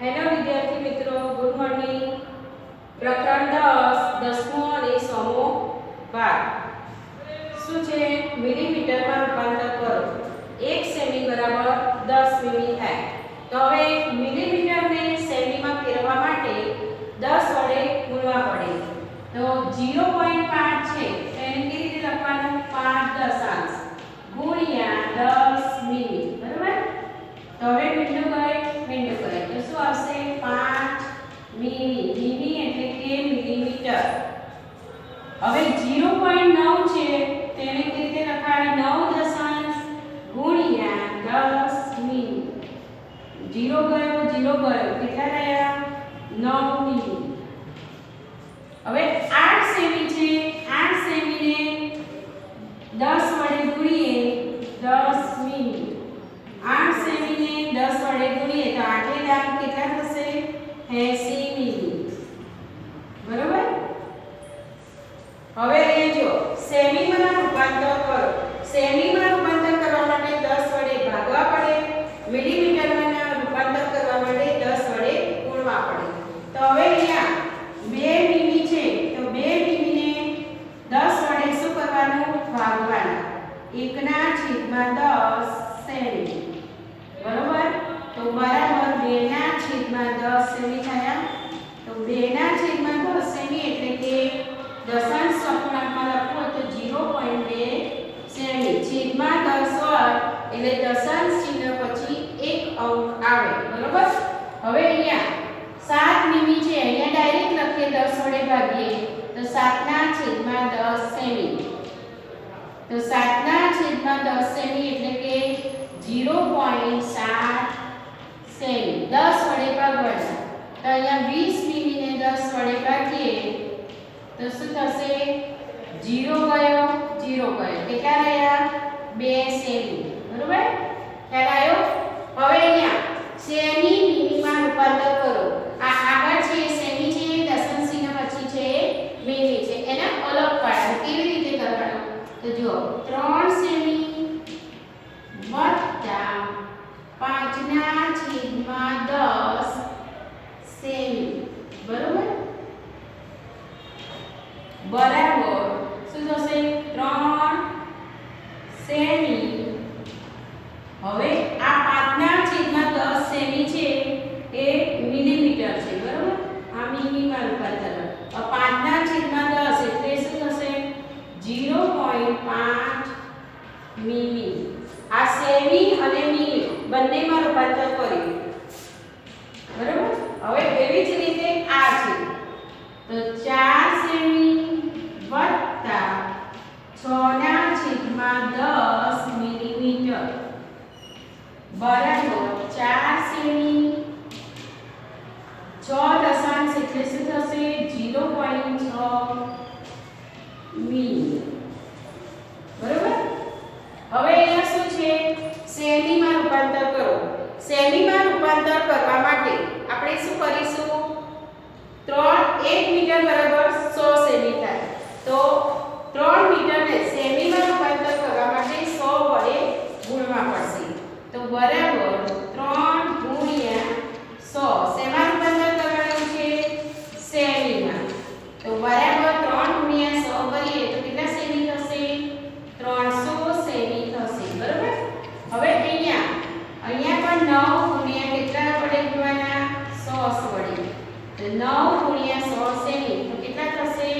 Hello વિદ્યાર્થી મિત્રો, good morning. પ્રકરણ દસ, દસમો અને સોમો ભાગ. શું છે? મિલીમીટરમાં રૂપાંતર કરો. એક સેમી બરાબર દસ મિલી થાય. તો હવે મિલીમીટરને સેમીમાં ફેરવવા માટે દસ વડે ગુણવા પડે. તો ઝીરો પોઈન્ટ પાંચ છે તો એને કેવી રીતે લખવાનું પાંચ દશાંશ ગુણ્યા દસ મિલી બરાબર તો હવે મીંડો કરે મીંડો કરે તો શું આવશે 5 મિલી મિલી એટલે કે મિલીમીટર હવે 0.9 છે તેને કેવી રીતે લખાય 9 દશાંશ ગુણ્યા 10 મિલી 0 ગયો 0 ગયો કેટલા રહ્યા 9 મિલી હવે 8 સેમી છે 8 સેમીને 10 વડે ગુણીએ 10 મિલી આઠ સેમીને દસ વડે ગુણીએ તો આઠે દામ કેટલા થશે એસી મિલી બરોબર હવે અહીંયા જો સેમીમાં રૂપાંતર કરો. સેમીમાં રૂપાંતર કરવા માટે દસ વડે ભાગવા પડે. મિલીમીટરમાં એટલે દશાંશ ચિહ્ન પછી એક અંક આવે બરોબર હવે અહીંયા સાત મિમી છે અહીંયા ડાયરેક્ટ લખીએ દસ વડે ભાગીએ તો સાતના છેદમાં દસ સેમી તો સાતના છેદમાં દસ સેમી એટલે કે 0.7 સેમી 10 વડે ભાગવાના તો અહીંયા 20 મિલીને 10 વડે ભાગીએ તો શું થશે 0 ગયો 0 ગયો કેટલા રહ્યા 2 તો જુઓ 3 સેમી વત્તા પાંચના છેદમાં દસ સેમી બરોબર બરાબર શું થશે ત્રણ સેમી હવે આ પાંચના છેદમાં દસ સેમી છે એ મિલીમીટર છે બરોબર આ મિલીમાં રૂપાંતર હવે પાંચના છેદમાં દસ એટલે શું થશે 0.5 અને મિલી બંનેમાં રૂપાંતર કર્યું. બરાબર? હવે એવી જ રીતે આ છે. તો 4 સેમી વત્તા 6 ના છેદમાં 10 મિલીમીટર બરાબર 4 સેમી 6 દશાંશ એટલે શું થશે 0.6 મિલી બરાબર હવે અહીંયા શું છે સેમીમાં રૂપાંતર કરો. સેમીમાં રૂપાંતર કરવા માટે આપણે શું કરીશું? 3 1 મીટર બરાબર 100 સેમી થાય. તો 3 મીટરને સેમીમાં રૂપાંતર કરવા માટે 100 વડે ગુણવા પડશે તો બરાબર 3 ગુણ્યા 100 શેમાં રૂપાંતર કરવાનું છે સેમીમાં તો બરાબર 3 ગુણ્યા 100 કરીએ તો કેટલા સેમી થશે 300 સેમી થશે બરાબર હવે અહીંયા અહીંયા પણ 9 ગુણ્યા કેટલા વડે ગુણવાના 100 વડે તો 9 ગુણ્યા 100 સેમી તો કેટલા થશે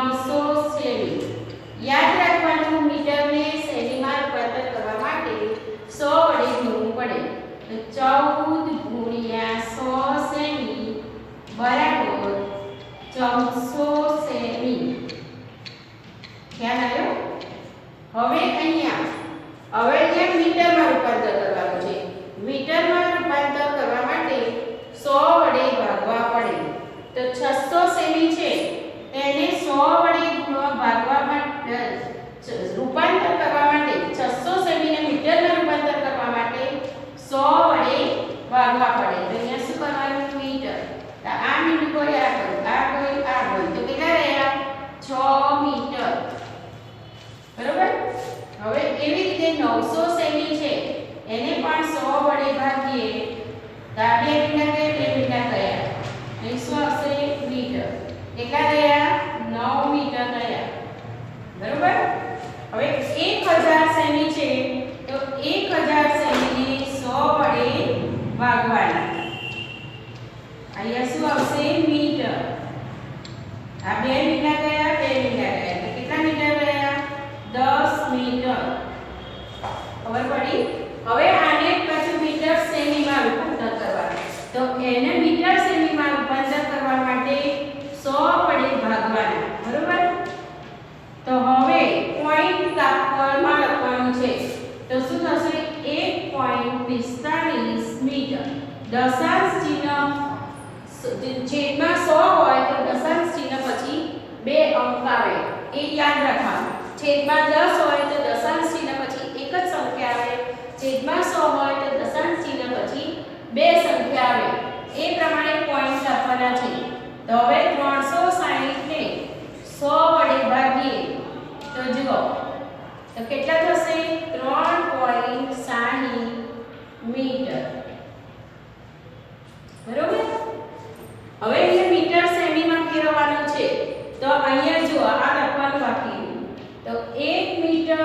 900 સેમી યાદ રાખવાનું મીટરને સેમીમાં રૂપાંતર કરવા માટે 100 વડે ગુણવું પડે. તો 14 ગુણ્યા 100 સેમી બરાબર 1400 સેમી ખ્યાલ આવ્યો હવે અહીંયા હવે અહીંયા મીટરમાં રૂપાંતર કરવાનું છે. મીટરમાં રૂપાંતર કરવા માટે સો વડે ભાગવા પડે. તો 600 સેમી છે તેને 100 વડે ગુણવા ભાગવા માટે રૂપાંતર કરવા માટે 600 સેમીને મીટરમાં રૂપાંતર કરવા માટે 100 વડે ભાગવા પડે તો અહીંયા શું કરવાનું મીટર. તો આ મીટર કોઈ આ ગયું આ ગયું આ ગયું તો કેટલા રહ્યા? 6 મીટર. બરોબર? હવે એવી રીતે 900 સેમી છે? એને પણ 100 વડે ભાગીએ. તો આ બે ગુણ્યા અહીં શું આવશે મીટર. કેટલા રહ્યા? નવ મીટર થયા બરોબર? ખબર પડી હવે આને પાછું મીટર સેમીમાં રૂપાંતર કરવાનું તો એને મીટર સેમીમાં રૂપાંતર કરવા માટે 100 વડે ભાગવાના બરોબર તો હવે પોઈન્ટ કાપવામાં લખવાનું છે તો શું થશે 1.45 મીટર દશાંશ ચિહ્ન સ- છેદમાં 100 હોય તો દશાંશ ચિહ્ન પછી બે અંક આવે એ યાદ રાખવાનું છેદમાં 10 હોય તો દશાંશ ચિહ્ન બે સંખ્યા આવે. એ પ્રમાણે પોઈન્ટ્સ આપવાના છે. તો હવે 360 ને 100 વડે ભાગીએ. તો જુઓ. તો કેટલા થશે? 3.60 મીટર. બરોબર? હવે એને મીટર સેમીમાં ફેરવવાનું છે. તો અહીંયા જુઓ, આ લખવાનું બાકી તો 1 મીટર